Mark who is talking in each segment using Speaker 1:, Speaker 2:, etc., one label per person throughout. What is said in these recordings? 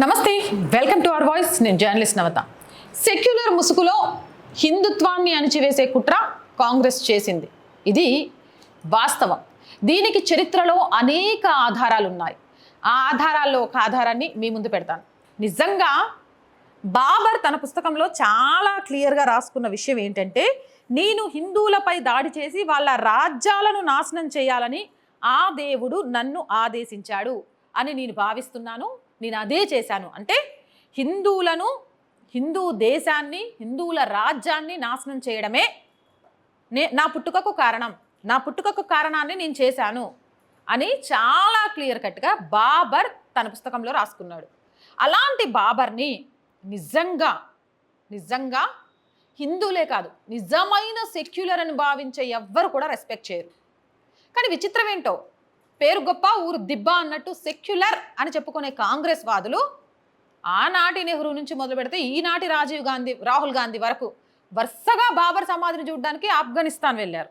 Speaker 1: నమస్తే welcome to our voice. నేను journalist నవత. Secular ముసుగులో హిందుత్వాన్ని అణిచివేసే కుట్ర కాంగ్రెస్ చేసింది. ఇది వాస్తవం. దీనికి చరిత్రలో అనేక ఆధారాలు ఉన్నాయి ఆ ఆధారాల్లో ఒక ఆధారాన్ని మీ ముందు పెడతాను. నిజంగా బాబర్ తన పుస్తకంలో చాలా క్లియర్గా రాసుకున్న విషయం ఏంటంటే నేను హిందువులపై దాడి చేసి వాళ్ళ రాజ్యాలను నాశనం చేయాలని ఆ దేవుడు నన్ను ఆదేశించాడు అని నేను భావిస్తున్నాను. నేను అదే చేశాను. అంటే హిందువులను హిందూ దేశాన్ని హిందువుల రాజ్యాన్ని నాశనం చేయడమే నే నా పుట్టుకకు కారణం. నా పుట్టుకకు కారణాన్ని నేను చేశాను అని చాలా క్లియర్ కట్గా బాబర్ తన పుస్తకంలో రాసుకున్నాడు. అలాంటి బాబర్ని నిజంగా నిజంగా హిందువులే కాదు నిజమైన సెక్యులర్ అని భావించే ఎవ్వరు కూడా రెస్పెక్ట్ చేయరు. కానీ విచిత్రం ఏంటో పేరు గొప్ప ఊరు దిబ్బ అన్నట్టు సెక్యులర్ అని చెప్పుకునే కాంగ్రెస్ వాదులు ఆనాటి నెహ్రూ నుంచి మొదలు పెడితే ఈనాటి రాజీవ్ గాంధీ రాహుల్ గాంధీ వరకు వరుసగా బాబర్ సమాధిని చూడడానికి ఆఫ్ఘనిస్తాన్ వెళ్ళారు.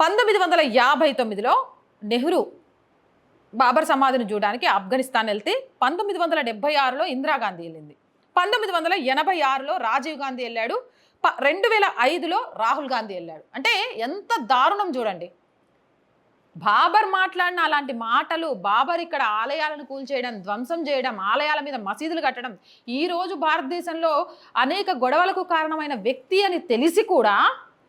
Speaker 1: పంతొమ్మిది వందల యాభై తొమ్మిదిలో నెహ్రూ బాబర్ సమాధిని చూడడానికి ఆఫ్ఘనిస్తాన్ వెళ్తే పంతొమ్మిది వందల డెబ్బై ఆరులో ఇందిరాగాంధీ వెళ్ళింది. పంతొమ్మిది వందల ఎనభై ఆరులో రాజీవ్ గాంధీ వెళ్ళాడు. ప రెండు వేల ఐదులో రాహుల్ గాంధీ వెళ్ళాడు. అంటే ఎంత దారుణం చూడండి. బాబర్ మాట్లాడిన అలాంటి మాటలు బాబర్ ఇక్కడ ఆలయాలను కూల్చేయడం ధ్వంసం చేయడం ఆలయాల మీద మసీదులు కట్టడం ఈరోజు భారతదేశంలో అనేక గొడవలకు కారణమైన వ్యక్తి అని తెలిసి కూడా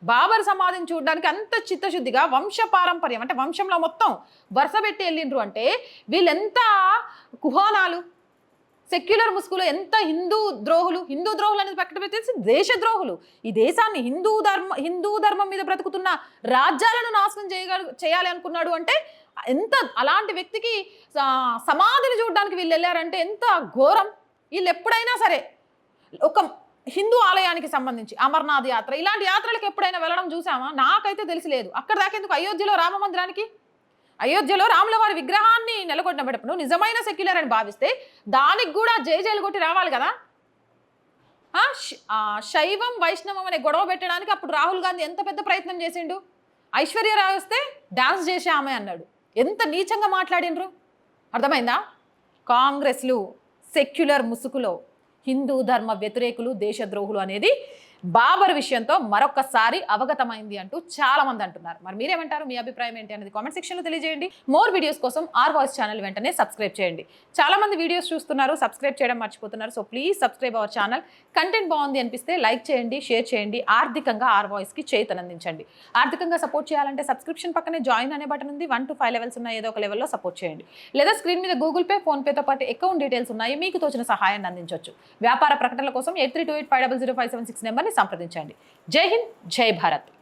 Speaker 1: బాబర్ సమాధిని చూడడానికి అంత చిత్తశుద్ధిగా వంశ పారంపర్యం అంటే వంశంలో మొత్తం వరుస పెట్టి వెళ్ళిండ్రు అంటే వీళ్ళెంత కుహానాలు సెక్యులర్ ముసుగులు ఎంత హిందూ ద్రోహులు హిందూ ద్రోహులు అనేది పక్కన పెట్టేసి దేశద్రోహులు ఈ దేశాన్ని హిందూ ధర్మ హిందూ ధర్మం మీద బ్రతుకుతున్న రాజ్యాలను నాశనం చేయగల చేయాలి అనుకున్నాడు అంటే ఎంత అలాంటి వ్యక్తికి సమాధిని చూడడానికి వీళ్ళు వెళ్ళారంటే ఎంత ఘోరం. వీళ్ళు ఎప్పుడైనా సరే ఒక హిందూ ఆలయానికి సంబంధించి అమర్నాథ్ యాత్ర ఇలాంటి యాత్రలకు ఎప్పుడైనా వెళ్ళడం చూసామా? నాకైతే తెలిసి లేదు. అక్కడ దాకేందుకు అయోధ్యలో రామ మందిరానికి? అయోధ్యలో రాముల వారి విగ్రహాన్ని నెలకొట్టినప్పుడు నిజమైన సెక్యులర్ అని భావిస్తే దానికి కూడా జైలు కొట్టి రావాలి కదా? ఆ, శ- శైవం వైష్ణవం అనే గొడవ పెట్టడానికి అప్పుడు రాహుల్ గాంధీ ఎంత పెద్ద ప్రయత్నం చేసిండు? ఐశ్వర్యరావు వస్తే డాన్స్ చేసే ఆమె అన్నాడు. ఎంత నీచంగా మాట్లాడినరు అర్థమైందా? కాంగ్రెస్లు సెక్యులర్ ముసుగులో హిందూ ధర్మ వ్యతిరేకులు దేశద్రోహులు అనేది బాబర్ విషయంతో మరొకసారి అవగతమైంది అంటూ చాలా మంది అంటున్నారు. మరి మీరేమంటారు? మీ అభిప్రాయం ఏంటి అనేది కామెంట్ సెక్షన్లో తెలియజేయండి. మోర్ వీడియోస్ కోసం ఆర్ వాయిస్ ఛానల్ వెంటనే సబ్స్క్రైబ్ చేయండి. చాలా మంది వీడియోస్ చూస్తున్నారు సబ్స్క్రైబ్ చేయడం మర్చిపోతున్నారు. So please subscribe our channel content బాగుంది అనిపిస్తే లైక్ చేయండి షేర్ చేయండి. ఆర్థికంగా ఆర్ వాయిస్కి చేతనందించండి. ఆర్థికంగా సపోర్ట్ చేయాలంటే సబ్స్క్రిప్షన్ పక్కనే జాయిన్ అనే బటన్ ఉంది. వన్ టు ఫైవ్ లెవెల్స్ ఉన్న ఏదో ఒక లెవెల్లో సపోర్ట్ చేయండి. లేదా స్క్రీన్ మీద గూగుల్ పే ఫోన్పేతో పాటు అకౌంట్ డీటెయిల్స్ ఉన్నాయి. మీకు తోచిన సహాయాన్ని అందించవచ్చు వ్యాపార ప్రకటనల కోసం eight three two eight five double zero five seven six number సంప్రదించండి. జై హింద్ జై భారత్.